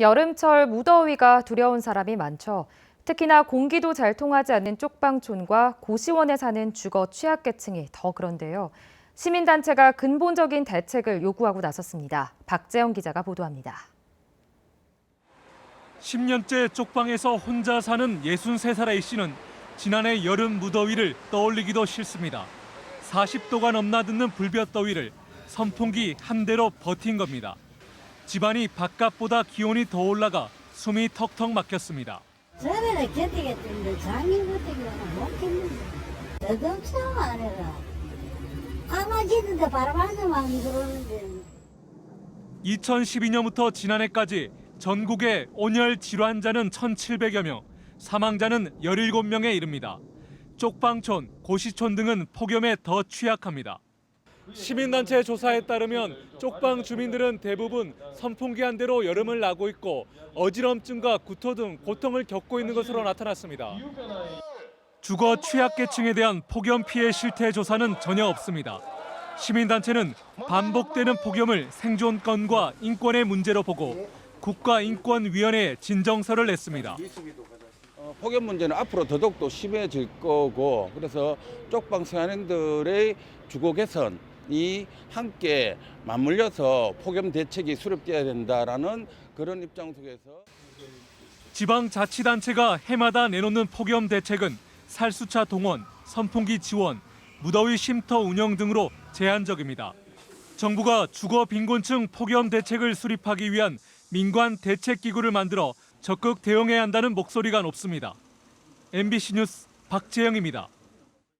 여름철 무더위가 두려운 사람이 많죠. 특히나 공기도 잘 통하지 않는 쪽방촌과 고시원에 사는 주거 취약계층이 더 그런데요. 시민단체가 근본적인 대책을 요구하고 나섰습니다. 박재영 기자가 보도합니다. 10년째 쪽방에서 혼자 사는 63살의 이 씨는 지난해 여름 무더위를 떠올리기도 싫습니다. 40도가 넘나드는 불볕 더위를 선풍기 한 대로 버틴 겁니다. 집안이 바깥보다 기온이 더 올라가 숨이 턱턱 막혔습니다. 전에는 견디겠던데 작년 같은 경우는 못 견딘다. 너dom처럼 안 해라. 가만히 있는데 바람 한 대만 들어오는데. 2012년부터 지난해까지 전국에 온열 질환자는 1,700여 명, 사망자는 17명에 이릅니다. 쪽방촌, 고시촌 등은 폭염에 더 취약합니다. 시민단체 조사에 따르면 쪽방 주민들은 대부분 선풍기 한 대로 여름을 나고 있고 어지럼증과 구토 등 고통을 겪고 있는 것으로 나타났습니다. 주거 취약계층에 대한 폭염 피해 실태 조사는 전혀 없습니다. 시민단체는 반복되는 폭염을 생존권과 인권의 문제로 보고 국가인권위원회에 진정서를 냈습니다. 어, 폭염 문제는 앞으로 더더욱 더 심해질 거고 그래서 쪽방 생활인들의 주거 개선 이 함께 맞물려서 폭염 대책이 수립돼야 된다라는 그런 입장 속에서 지방자치단체가 해마다 내놓는 폭염 대책은 살수차 동원, 선풍기 지원, 무더위 쉼터 운영 등으로 제한적입니다. 정부가 주거 빈곤층 폭염 대책을 수립하기 위한 민관 대책 기구를 만들어 적극 대응해야 한다는 목소리가 높습니다. MBC 뉴스 박재영입니다.